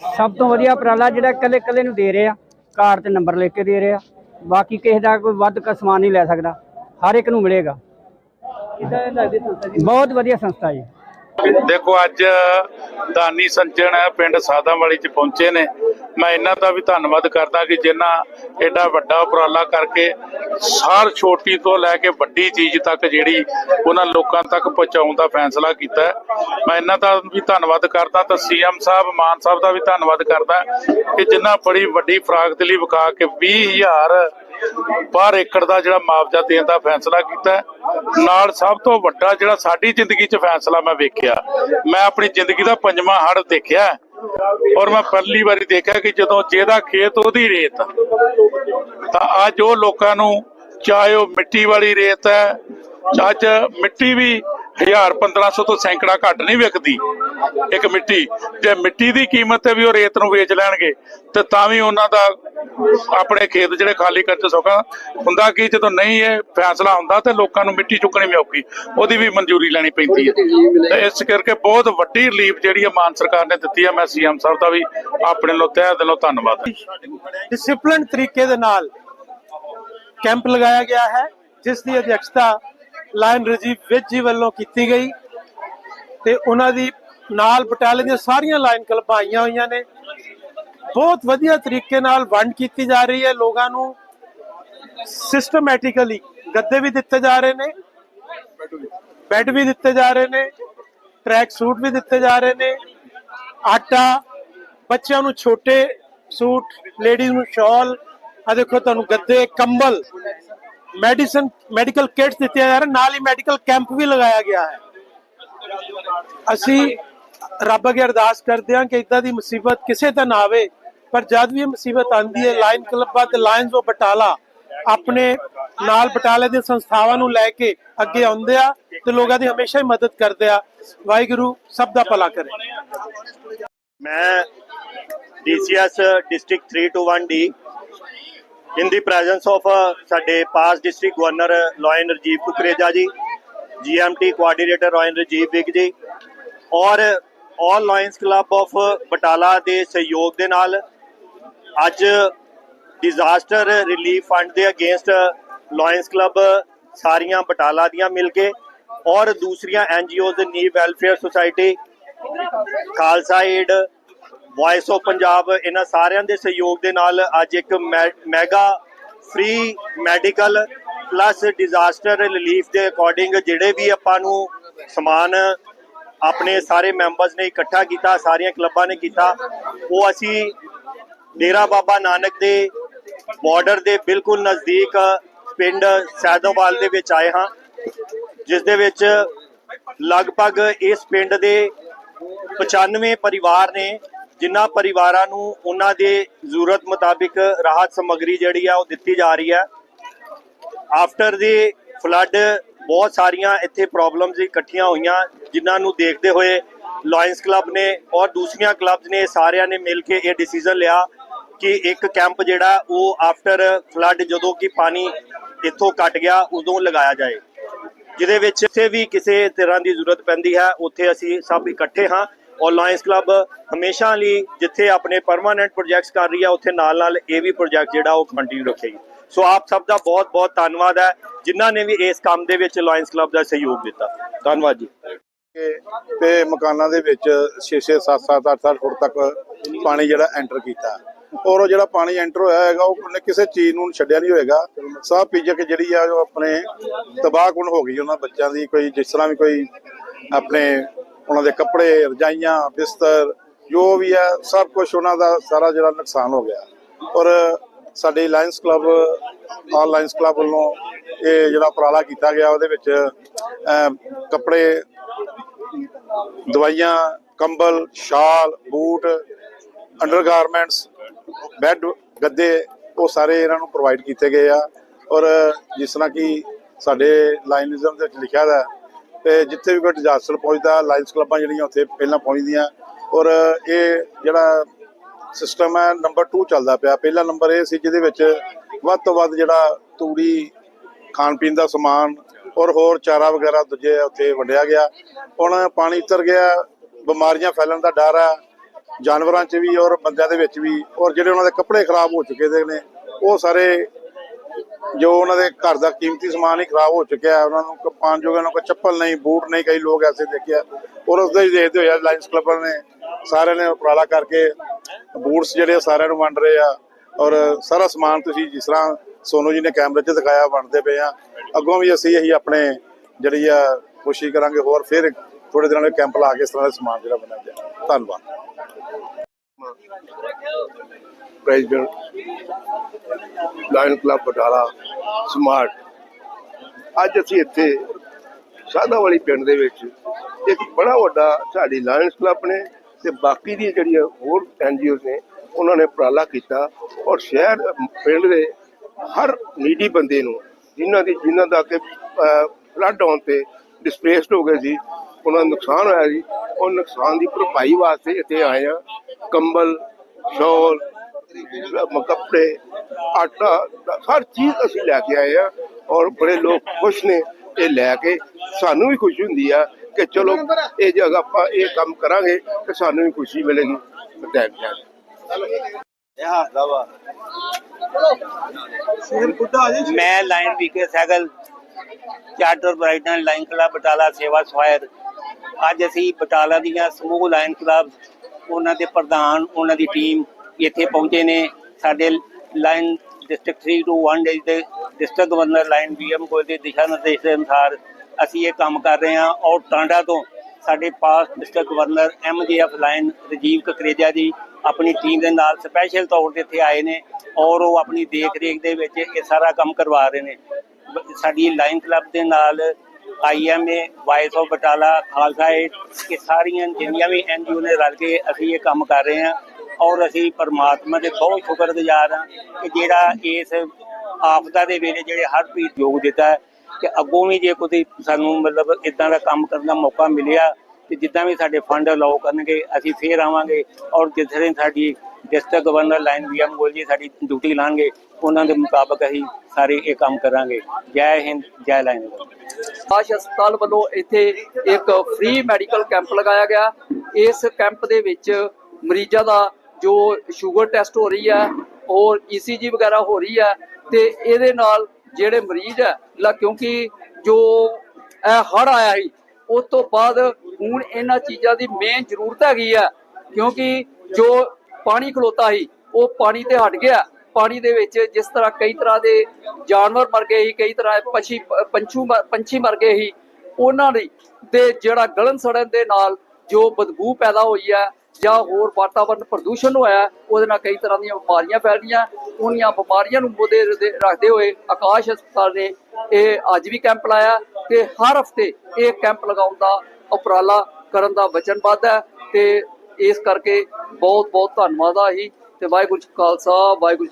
ਸਭ ਤੋਂ ਵਧੀਆ ਉਪਰਾਲਾ ਜਿਹੜਾ ਇਕੱਲੇ ਇਕੱਲੇ ਨੂੰ ਦੇ ਰਹੇ ਆ ਕਾਰਡ ਤੇ ਨੰਬਰ ਲਿਖ ਕੇ ਦੇ ਰਹੇ ਆ, ਬਾਕੀ ਕਿਸੇ ਦਾ ਕੋਈ ਵੱਧ ਕ ਸਮਾਨ ਨਹੀਂ ਲੈ ਸਕਦਾ, ਹਰ ਇੱਕ ਨੂੰ ਮਿਲੇਗਾ। ਬਹੁਤ ਵਧੀਆ ਸੰਸਥਾ ਜੀ। ਦੇਖੋ, ਅੱਜ ਦਾਨੀ ਸੰਜਣ ਪਿੰਡ ਸਾਦਾਂਵਾਲੀ ਚ ਪਹੁੰਚੇ ਨੇ। ਮੈਂ ਇਹਨਾਂ ਦਾ ਵੀ ਧੰਨਵਾਦ ਕਰਦਾ ਕਿ ਜਿਨ੍ਹਾਂ ਐਡਾ ਵੱਡਾ ਉਪਰਾਲਾ ਕਰਕੇ ਸਾਰ ਛੋਟੀ ਤੋਂ ਲੈ ਕੇ ਵੱਡੀ ਚੀਜ਼ ਤੱਕ ਜਿਹੜੀ ਉਹਨਾਂ ਲੋਕਾਂ ਤੱਕ ਪਹੁੰਚਾਉਣ ਦਾ ਫੈਸਲਾ ਕੀਤਾ ਮੈਂ ਇਹਨਾਂ ਦਾ ਵੀ ਧੰਨਵਾਦ ਕਰਦਾ ਤਾਂ ਸੀਐਮ ਸਾਹਿਬ, ਮਾਨ ਸਾਹਿਬ ਦਾ ਵੀ ਧੰਨਵਾਦ ਕਰਦਾ ਕਿ ਜਿਨ੍ਹਾਂ ਬੜੀ ਵੱਡੀ ਫਰਾਗ ਦਿਲੀ ਵਿਖਾ ਕੇ 20000 ਪਰ ਏਕੜ ਦਾ ਜਿਹੜਾ ਮੁਆਵਜ਼ਾ ਦੇਣ ਦਾ ਫੈਸਲਾ ਕੀਤਾ ਨਾਲ ਸਭ ਤੋਂ ਵੱਡਾ ਜਿਹੜਾ ਸਾਡੀ ਜ਼ਿੰਦਗੀ 'ਚ ਫੈਸਲਾ ਮੈਂ ਵੇਖਿਆ। ਮੈਂ ਆਪਣੀ ਜ਼ਿੰਦਗੀ ਦਾ ਪੰਜਵਾਂ ਹੜ ਦੇਖਿਆ। ਔਰ ਮੈਂ ਪਹਿਲੀ ਵਾਰੀ ਦੇਖਿਆ ਕਿ ਜਦੋਂ ਜਿਹਦਾ ਖੇਤ ਉਹਦੀ ਰੇਤ ਤਾਂ ਅੱਜ ਉਹ ਲੋਕਾਂ ਨੂੰ, ਚਾਹੇ ਉਹ ਮਿੱਟੀ ਵਾਲੀ ਰੇਤ ਹੈ, ਅੱਜ ਮਿੱਟੀ ਵੀ 1000 1500 ਤੋਂ ਸੈਂਕੜਾ ਘੱਟ ਨਹੀਂ ਵਿਕਦੀ ਇੱਕ ਮਿੱਟੀ। ਜੇ ਮਿੱਟੀ ਦੀ ਕੀਮਤ ਤੇ ਵੀ ਉਹ ਰੇਤ ਨੂੰ ਵੇਚ ਲੈਣਗੇ, ਤੇ ਤਾਂ ਵੀ ਉਹਨਾਂ ਦਾ ਆਪਣੇ ਖੇਤ ਜਿਹੜੇ ਖਾਲੀ ਕਰਕੇ ਸੋਕਾ ਹੁੰਦਾ ਕਿ ਜਦੋਂ ਨਹੀਂ ਇਹ ਫੈਸਲਾ ਹੁੰਦਾ ਤੇ ਲੋਕਾਂ ਨੂੰ ਮਿੱਟੀ ਚੁੱਕਣੀ ਵੀ ਔਖੀ ਉਹਦੀ ਵੀ ਮਨਜ਼ੂਰੀ ਲੈਣੀ ਪੈਂਦੀ ਹੈ। ਤੇ ਇਸ ਕਰਕੇ ਬਹੁਤ ਵੱਡੀ ਰਿਲੀਫ ਜਿਹੜੀ ਹੈ ਮਾਨ ਸਰਕਾਰ ਨੇ ਦਿੱਤੀ ਹੈ ਮੈਂ ਸੀਐਮ ਸਾਹਿਬ ਦਾ ਵੀ ਆਪਣੇ ਲੋ ਤਹਿ ਦਿਲੋਂ ਧੰਨਵਾਦ। ਡਿਸਪਲਿਨ ਤਰੀਕੇ ਦੇ ਨਾਲ ਕੈਂਪ ਲਗਾਇਆ ਗਿਆ ਹੈ ਜਿਸ ਦੀ ਅਧਿਕਸ਼ਤਾ ਲਾਇਨ ਰਜੀਵ ਵਿਜ ਜੀ ਵੱਲੋਂ ਕੀਤੀ ਗਈ ਤੇ ਉਹਨਾਂ ਦੀ ਨਾਲ ਬਟਾਲੀਅਨ ਦੀਆਂ ਸਾਰੀਆਂ ਲਾਇਨ ਕਲਬਾਂ ਆਈਆਂ ਹੋਈਆਂ ਨੇ। ਬਹੁਤ ਵਧੀਆ ਤਰੀਕੇ ਨਾਲ ਵੰਡ ਕੀਤੀ ਜਾ ਰਹੀ ਹੈ ਲੋਕਾਂ ਨੂੰ। ਸਿਸਟਮੈਟਿਕਲੀ ਗੱਦੇ ਵੀ ਦਿੱਤੇ ਜਾ ਰਹੇ ਨੇ, ਬੈੱਡ ਵੀ ਦਿੱਤੇ ਜਾ ਰਹੇ ਨੇ ਟਰੈਕ ਸੂਟ ਵੀ ਦਿੱਤੇ ਜਾ ਰਹੇ ਨੇ, ਆਟਾ, ਬੱਚਿਆਂ ਨੂੰ ਛੋਟੇ ਸੂਟ ਲੇਡੀਜ਼ ਨੂੰ ਸ਼ਾਲ ਆ ਦੇਖੋ ਤੁਹਾਨੂੰ ਗੱਦੇ, ਕੰਬਲ ਮੈਡੀਸਨ ਮੈਡੀਕਲ ਕਿਟਸ ਦਿੱਤੀਆਂ ਜਾ ਰਹੀਆਂ, ਨਾਲ ਹੀ ਮੈਡੀਕਲ ਕੈਂਪ ਵੀ ਲਗਾਇਆ ਗਿਆ ਹੈ। ਅਸੀਂ ਰੱਬ ਅੱਗੇ ਅਰਦਾਸ ਕਰਦੇ ਹਾਂ ਕਿ ਇਦਾਂ ਦੀ ਮੁਸੀਬਤ ਕਿਸੇ ਤੇ ਨਾ ਆਵੇ। ਪਰ ਜਦ ਵੀ ਇਹ ਮੁਸੀਬਤ ਆਂਦੀ ਹੈ, ਲਾਇਨ ਕਲੱਬਾਂ ਤੇ ਲਾਇਨਸ ਆਫ ਬਟਾਲਾ ਆਪਣੇ ਨਾਲ ਬਟਾਲੇ ਦੀਆਂ ਸੰਸਥਾਵਾਂ ਨੂੰ ਲੈ ਕੇ ਅੱਗੇ ਆਉਂਦੇ ਆ ਤੇ ਲੋਕਾਂ ਦੀ ਹਮੇਸ਼ਾ ਹੀ ਮਦਦ ਕਰਦੇ ਆ। ਵਾਹਿਗੁਰੂ ਸਭ ਦਾ ਭਲਾ ਕਰੇ। ਮੈਂ DCS District 321D in the presence of uh, ਸਾਡੇ ਪਾਸ district governor lion Rajiv Kukreja ji GMT coordinator lion Rajiv Vig ji, ਔਰ all Lions Club of Batala ਦੇ ਸਹਿਯੋਗ ਦੇ ਨਾਲ ਅੱਜ ਡਿਜ਼ਾਸਟਰ ਰਿਲੀਫ ਫੰਡ ਦੇ ਅਗੇਂਸਟ ਲਾਇਨਸ ਕਲੱਬ ਸਾਰੀਆਂ ਬਟਾਲਾ ਦੀਆਂ ਮਿਲ ਕੇ ਔਰ ਦੂਸਰੀਆਂ ਐਨਜੀਓਜ਼ ਨੀ welfare society Khalsa Aid Voice of Punjab ਇਹਨਾਂ ਸਾਰਿਆਂ ਦੇ ਸਹਿਯੋਗ ਦੇ ਨਾਲ ਅੱਜ ਇੱਕ me- mega free medical plus disaster relief ਦੇ ਅਕੋਰਡਿੰਗ ਜਿਹੜੇ ਵੀ ਆਪਾਂ ਨੂੰ ਸਮਾਨ ਆਪਣੇ ਸਾਰੇ ਮੈਂਬਰਸ ਨੇ ਇਕੱਠਾ ਕੀਤਾ, ਸਾਰੀਆਂ ਕਲੱਬਾਂ ਨੇ ਕੀਤਾ, ਉਹ ਅਸੀਂ ਡੇਰਾ ਬਾਬਾ ਨਾਨਕ ਦੇ ਬਾਰਡਰ ਦੇ ਬਿਲਕੁਲ ਨਜ਼ਦੀਕ ਪਿੰਡ ਸੈਦੋਵਾਲ ਦੇ ਵਿੱਚ ਆਏ ਹਾਂ, ਜਿਸ ਦੇ ਵਿੱਚ ਲਗਭਗ ਇਸ ਪਿੰਡ ਦੇ 95 ਪਰਿਵਾਰ ਨੇ, ਜਿਨ੍ਹਾਂ ਪਰਿਵਾਰਾਂ ਨੂੰ ਉਹਨਾਂ ਦੇ ਜ਼ਰੂਰਤ ਮੁਤਾਬਿਕ ਰਾਹਤ ਸਮੱਗਰੀ ਜਿਹੜੀ ਆ ਉਹ ਦਿੱਤੀ ਜਾ ਰਹੀ ਹੈ ਆਫਟਰ ਦੀ ਫਲੱਡ ਬਹੁਤ ਸਾਰੀਆਂ ਇੱਥੇ ਪ੍ਰੋਬਲਮਸ ਇਕੱਠੀਆਂ ਹੋਈਆਂ, ਜਿਨ੍ਹਾਂ ਨੂੰ ਦੇਖਦੇ ਹੋਏ ਲਾਇਨਸ ਕਲੱਬ ਨੇ ਔਰ ਦੂਸਰੀਆਂ ਕਲੱਬਸ ਨੇ ਸਾਰਿਆਂ ਨੇ ਮਿਲ ਕੇ ਇਹ ਡਿਸੀਜਨ ਲਿਆ ਕਿ ਇੱਕ ਕੈਂਪ ਜਿਹੜਾ ਉਹ ਆਫਟਰ ਫਲੱਡ ਜਦੋਂ ਕਿ ਪਾਣੀ ਇੱਥੋਂ ਕੱਟ ਗਿਆ, ਉਦੋਂ ਲਗਾਇਆ ਜਾਏ। ਜਿਹਦੇ ਵਿੱਚ ਜਿੱਥੇ ਵੀ ਕਿਸੇ ਤਰ੍ਹਾਂ ਦੀ ਜ਼ਰੂਰਤ ਪੈਂਦੀ ਹੈ, ਉੱਥੇ ਅਸੀਂ ਸਭ ਇਕੱਠੇ ਹਾਂ। ਔਰ ਲਾਇੰਸ ਕਲੱਬ ਹਮੇਸ਼ਾ ਲਈ ਜਿੱਥੇ ਆਪਣੇ ਪਰਮਾਨੈਂਟ ਪ੍ਰੋਜੈਕਟਸ ਕਰ ਰਹੀ ਹੈ, ਉੱਥੇ ਨਾਲ ਨਾਲ ਇਹ ਵੀ ਪ੍ਰੋਜੈਕਟ ਜਿਹੜਾ ਉਹ ਕੰਟੀਨਿਊ ਰੱਖੇਗੀ। ਸੋ ਆਪ ਸਭ ਦਾ ਬਹੁਤ ਬਹੁਤ ਧੰਨਵਾਦ ਹੈ, ਜਿਨ੍ਹਾਂ ਨੇ ਵੀ ਇਸ ਕੰਮ ਦੇ ਵਿੱਚ ਲਾਇਨਸ ਕਲੱਬ ਦਾ ਸਹਿਯੋਗ ਦਿੱਤਾ। ਧੰਨਵਾਦ ਜੀ। ਤੇ ਮਕਾਨਾਂ ਦੇ ਵਿੱਚ 6-6 7-7 8-8 ਫੁੱਟ ਤੱਕ ਪਾਣੀ ਜਿਹੜਾ ਐਂਟਰ ਕੀਤਾ। ਔਰ ਉਹ ਜਿਹੜਾ ਪਾਣੀ ਐਂਟਰ ਹੋਇਆ ਹੈਗਾ, ਉਹ ਉਹਨੇ ਕਿਸੇ ਚੀਜ਼ ਨੂੰ ਛੱਡਿਆ ਨਹੀਂ ਹੋਏਗਾ। ਸਾਹ ਪੀਜਕ ਜਿਹੜੀ ਆ, ਉਹ ਆਪਣੇ ਤਬਾਹਕੁਨ ਹੋ ਗਈ ਉਹਨਾਂ ਬੱਚਿਆਂ ਦੀ, ਕੋਈ ਜਿਸ ਤਰ੍ਹਾਂ ਵੀ ਕੋਈ ਆਪਣੇ ਉਹਨਾਂ ਦੇ ਕੱਪੜੇ, ਰਜਾਈਆਂ, ਬਿਸਤਰ, ਜੋ ਵੀ ਹੈ ਸਭ ਕੁਝ ਉਹਨਾਂ ਦਾ ਸਾਰਾ ਜਿਹੜਾ ਨੁਕਸਾਨ ਹੋ ਗਿਆ। ਔਰ ਸਾਡੇ lions club all lions club ਵੱਲੋਂ ਇਹ ਜਿਹੜਾ ਉਪਰਾਲਾ ਕੀਤਾ ਗਿਆ, ਉਹਦੇ ਵਿੱਚ ਕੱਪੜੇ, ਦਵਾਈਆਂ, ਕੰਬਲ, ਸ਼ਾਲ, ਬੂਟ ਅੰਡਰਗਾਰਮੈਂਟਸ ਬੈੱਡ, ਗੱਦੇ ਉਹ ਸਾਰੇ ਇਹਨਾਂ ਨੂੰ ਪ੍ਰੋਵਾਈਡ ਕੀਤੇ ਗਏ ਆ। ਔਰ ਜਿਸ ਤਰ੍ਹਾਂ ਕਿ ਸਾਡੇ ਲਾਇਨਿਜ਼ਮ ਦੇ ਵਿੱਚ ਲਿਖਿਆ ਦਾ ਤੇ ਜਿੱਥੇ ਵੀ ਕੋਈ ਡਿਜ਼ਾਸਟਰ ਪਹੁੰਚਦਾ ਲਾਇਨਸ ਕਲੱਬਾਂ ਜਿਹੜੀਆਂ ਉੱਥੇ ਪਹਿਲਾਂ ਪਹੁੰਚਦੀਆਂ। ਔਰ ਇਹ ਜਿਹੜਾ ਸਿਸਟਮ ਹੈ ਨੰਬਰ 2 ਚੱਲਦਾ ਪਿਆ। ਪਹਿਲਾ ਨੰਬਰ ਇਹ ਸੀ ਜਿਹਦੇ ਵਿੱਚ ਵੱਧ ਤੋਂ ਵੱਧ ਜਿਹੜਾ ਤੂੜੀ, ਖਾਣ ਪੀਣ ਦਾ ਸਮਾਨ ਔਰ ਹੋਰ ਚਾਰਾ ਵਗੈਰਾ ਦੂਜੇ ਉੱਥੇ ਵੰਡਿਆ ਗਿਆ। ਹੁਣ ਪਾਣੀ ਉਤਰ ਗਿਆ, ਬਿਮਾਰੀਆਂ ਫੈਲਣ ਦਾ ਡਰ ਆ ਜਾਨਵਰਾਂ 'ਚ ਵੀ ਔਰ ਬੰਦਿਆਂ ਦੇ ਵਿੱਚ ਵੀ, ਔਰ ਜਿਹੜੇ ਉਹਨਾਂ ਦੇ ਕੱਪੜੇ ਖਰਾਬ ਹੋ ਚੁੱਕੇ ਦੇ ਨੇ, ਉਹ ਸਾਰੇ ਜੋ ਉਹਨਾਂ ਦੇ ਘਰ ਦਾ ਕੀਮਤੀ ਸਮਾਨ ਹੀ ਖਰਾਬ ਹੋ ਚੁੱਕਿਆ ਉਹਨਾਂ ਨੂੰ ਕੋਈ ਪਾਉਣ ਉਹਨਾਂ ਕੋਲ ਚੱਪਲ ਨਹੀਂ, ਬੂਟ ਨਹੀਂ, ਕਈ ਲੋਕ ਐਸੇ ਦੇਖਿਆ। ਔਰ ਉਸ ਦਾ ਹੀ ਦੇਖਦੇ ਹੋਇਆ ਲਾਇਨਸ ਕਲੱਬ ਨੇ ਸਾਰਿਆਂ ਨੇ ਉਪਰਾਲਾ ਕਰਕੇ ਬੂਟਸ ਜਿਹੜੇ ਆ ਸਾਰਿਆਂ ਨੂੰ ਵੰਡ ਰਹੇ ਆ। ਔਰ ਸਾਰਾ ਸਮਾਨ ਤੁਸੀਂ ਜਿਸ ਤਰ੍ਹਾਂ ਸੋਨੂ ਜੀ ਨੇ ਕੈਮਰੇ 'ਚ ਦਿਖਾਇਆ, ਵੰਡਦੇ ਪਏ ਆ। ਅੱਗੋਂ ਵੀ ਅਸੀਂ ਇਹੀ ਆਪਣੇ ਜਿਹੜੀ ਆ, ਕੋਸ਼ਿਸ਼ ਕਰਾਂਗੇ ਹੋਰ ਫਿਰ ਥੋੜੇ ਦਿਨਾਂ ਵਿੱਚ ਕੈਂਪ ਲਾ ਕੇ ਇਸ ਤਰ੍ਹਾਂ ਦਾ ਸਮਾਨ ਜਿਹੜਾ ਬਣਾਇਆ ਜਾਏ। ਧੰਨਵਾਦ। President lion club Batala smart ਅੱਜ ਅਸੀਂ ਇੱਥੇ ਸਾਦਾਵਾਲੀ ਪਿੰਡ ਦੇ ਵਿੱਚ ਇੱਕ ਬੜਾ ਵੱਡਾ ਸਾਡੀ ਲਾਇਨਸ ਕਲੱਬ ਨੇ ਤੇ ਬਾਕੀ ਦੀਆਂ ਜਿਹੜੀਆਂ ਹੋਰ ਐਨਜੀਓ ਨੇ, ਉਹਨਾਂ ਨੇ ਉਪਰਾਲਾ ਕੀਤਾ ਔਰ ਸ਼ਹਿਰ, ਪਿੰਡ ਦੇ ਹਰ ਨੀਡੀ ਬੰਦੇ ਨੂੰ, ਜਿਨ੍ਹਾਂ ਦੀ, ਜਿਨ੍ਹਾਂ ਦਾ ਕਿ ਫਲੱਡ ਆਉਣ ਤੇ ਡਿਸਪਲੇਸਡ ਹੋ ਗਏ ਸੀ, ਉਹਨਾਂ ਨੂੰ ਨੁਕਸਾਨ ਹੋਇਆ ਸੀ, ਉਹ ਨੁਕਸਾਨ ਦੀ ਭਰਪਾਈ ਵਾਸਤੇ ਇੱਥੇ ਆਏ ਆ ਕੰਬਲ ਸ਼ਾਲ ਮ- ਕੱਪੜੇ ਆਟਾ ਹਰ ਚੀਜ਼ ਅਸੀਂ ਲੈ ਕੇ ਆਏ ਆ ਔਰ ਬੜੇ ਲੋਕ ਖੁਸ਼ ਨੇ। ਇਹ ਲੈ ਕੇ ਸਾਨੂੰ ਵੀ ਖੁਸ਼ੀ ਹੁੰਦੀ ਆ ਕਿ ਚਲੋ ਇਹ ਜਗ੍ਹਾ ਆਪਾਂ ਇਹ ਕੰਮ ਕਰਾਂਗੇ ਤੇ ਸਾਨੂੰ ਵੀ ਖੁਸ਼ੀ ਮਿਲੇਗੀ। ਥੈਂਕ ਯੂ ਮੈਂ lion VK Saigal charter Brighton lion club Batala ਸੇਵਾ ਸਵਾਇਰ ਅੱਜ ਅਸੀਂ ਬਟਾਲਾ ਦੀਆਂ ਸਮੂਹ ਲਾਈਨ ਕਲੱਬ ਉਹਨਾਂ ਦੇ ਪ੍ਰਧਾਨ, ਉਹਨਾਂ ਦੀ ਟੀਮ ਇੱਥੇ ਪਹੁੰਚੇ ਨੇ। ਸਾਡੇ ਲਾਈਨ ਡਿਸਟ੍ਰਿਕਟ 321 ਦੇ ਦੇ ਡਿਸਟ੍ਰਿਕਟ ਗਵਰਨਰ ਲਾਈਨ ਵੀਐਮ ਕੋਲ ਦੇ ਦਿਸ਼ਾ ਨਿਰਦੇਸ਼ ਦੇ ਅਨੁਸਾਰ ਅਸੀਂ ਇਹ ਕੰਮ ਕਰ ਰਹੇ ਹਾਂ ਔਰ ਟਾਂਡਾ ਤੋਂ ਸਾਡੇ ਪਾਸ district governor MGF lion Rajiv Kukreja ji ਆਪਣੀ ਟੀਮ ਦੇ ਨਾਲ ਸਪੈਸ਼ਲ ਤੌਰ ਤੇ ਇੱਥੇ ਆਏ ਨੇ ਔਰ ਉਹ ਆਪਣੀ ਦੇਖ ਰੇਖ ਦੇ ਵਿੱਚ ਇਹ ਸਾਰਾ ਕੰਮ ਕਰਵਾ ਰਹੇ ਨੇ। ਸਾਡੀ ਲਾਈਨ ਕਲੱਬ ਦੇ ਨਾਲ IMA Voice of Batala, Khalsa Aid ਇਹ ਸਾਰੀਆਂ ਜਿੰਨੀਆਂ ਵੀ ਐਨਜੀਓ ਨੇ ਰਲ ਕੇ ਅਸੀਂ ਇਹ ਕੰਮ ਕਰ ਰਹੇ ਹਾਂ ਔਰ ਅਸੀਂ ਪਰਮਾਤਮਾ ਦੇ ਬਹੁਤ ਸ਼ੁਕਰਗੁਜ਼ਾਰ ਹਾਂ ਕਿ ਜਿਹੜਾ ਇਸ ਆਫਤਾ ਦੇ ਵੇਲੇ ਜਿਹੜੇ ਹਰ ਕੋਈ ਯੋਗ ਦਿੱਤਾ ਹੈ ਕਿ ਅੱਗੋਂ ਵੀ ਜੇ ਕੋਈ ਸਾਨੂੰ ਮਤਲਬ ਇਦਾਂ ਦਾ ਕੰਮ ਕਰਨ ਦਾ ਮੌਕਾ ਮਿਲਿਆ ਤੇ ਜਿੱਦਾਂ ਵੀ ਸਾਡੇ ਫੰਡ ਅਲਾਉ ਕਰਨਗੇ, ਅਸੀਂ ਫੇਰ ਆਵਾਂਗੇ ਔਰ ਜਿਸ ਤਰ੍ਹਾਂ ਸਾਡੀ district governor lion VM Goel ji ਸਾਡੀ ਡਿਊਟੀ ਲਾਣਗੇ ਉਹਨਾਂ ਦੇ ਮੁਤਾਬਕ ਅਸੀਂ ਸਾਰੇ ਇਹ ਕੰਮ ਕਰਾਂਗੇ। ਜੈ ਹਿੰਦ, ਜੈ ਲਾਈਨ। ਆਸ਼ ਹਸਪਤਾਲ ਵੱਲੋਂ ਇੱਥੇ ਇੱਕ ਫ੍ਰੀ ਮੈਡੀਕਲ ਕੈਂਪ ਲਗਾਇਆ ਗਿਆ। ਇਸ ਕੈਂਪ ਦੇ ਵਿੱਚ ਮਰੀਜ਼ਾਂ ਦਾ ਜੋ ਸ਼ੂਗਰ ਟੈਸਟ ਹੋ ਰਹੀ ਹੈ ਔਰ ਈਸੀਜੀ ਵਗੈਰਾ ਹੋ ਰਹੀ ਹੈ ਤੇ ਇਹਦੇ ਨਾਲ ਜਿਹੜੇ ਮਰੀਜ਼ ਹੈ, ਲਾ ਕਿਉਂਕਿ ਜੋ ਇਹ ਹੜ ਆਇਆ ਸੀ, ਉਸ ਤੋਂ ਬਾਅਦ ਹੁਣ ਇਹਨਾਂ ਚੀਜ਼ਾਂ ਦੀ ਮੇਨ ਜ਼ਰੂਰਤ ਹੈਗੀ ਆ ਕਿਉਂਕਿ ਜੋ ਪਾਣੀ ਖਲੋਤਾ ਸੀ, ਉਹ ਪਾਣੀ ਤੇ ਹਟ ਗਿਆ। ਪਾਣੀ ਦੇ ਵਿੱਚ ਜਿਸ ਤਰ੍ਹਾਂ ਕਈ ਤਰ੍ਹਾਂ ਦੇ ਜਾਨਵਰ ਮਰ ਗਏ ਸੀ, ਕਈ ਤਰ੍ਹਾਂ ਪੰਛੀ, ਪੰਛੂ ਪੰਛੀ ਮਰ ਗਏ ਸੀ। ਉਹਨਾਂ ਦੀ ਤੇ ਜਿਹੜਾ ਗਲਨ ਸੜਨ ਦੇ ਨਾਲ ਜੋ ਬਦਬੂ ਪੈਦਾ ਹੋਈ ਹੈ ਜਾਂ ਹੋਰ ਵਾਤਾਵਰਨ ਪ੍ਰਦੂਸ਼ਣ ਹੋਇਆ ਉਹਦੇ ਨਾਲ ਕਈ ਤਰ੍ਹਾਂ ਦੀਆਂ ਬਿਮਾਰੀਆਂ ਫੈਲ ਰਹੀਆਂ ਉਹਨੀਆਂ ਬਿਮਾਰੀਆਂ ਨੂੰ ਮੋਦੇ ਰੱਖਦੇ ਹੋਏ ਆਕਾਸ਼ ਹਸਪਤਾਲ ਨੇ ਇਹ ਅੱਜ ਵੀ ਕੈਂਪ ਲਾਇਆ ਤੇ ਹਰ ਹਫ਼ਤੇ ਇਹ ਕੈਂਪ ਲਗਾਉਣ ਦਾ ਉਪਰਾਲਾ ਕਰਨ ਦਾ ਵਚਨਬੱਧ ਹੈ ਤੇ ਇਸ ਕਰਕੇ ਬਹੁਤ ਬਹੁਤ ਧੰਨਵਾਦ ਆ ਹੀ ਤੇ ਵਾਹਿਗੁਰੂ ਜੀ ਖਾਲਸਾ ਵਾਹਿਗੁਰੂ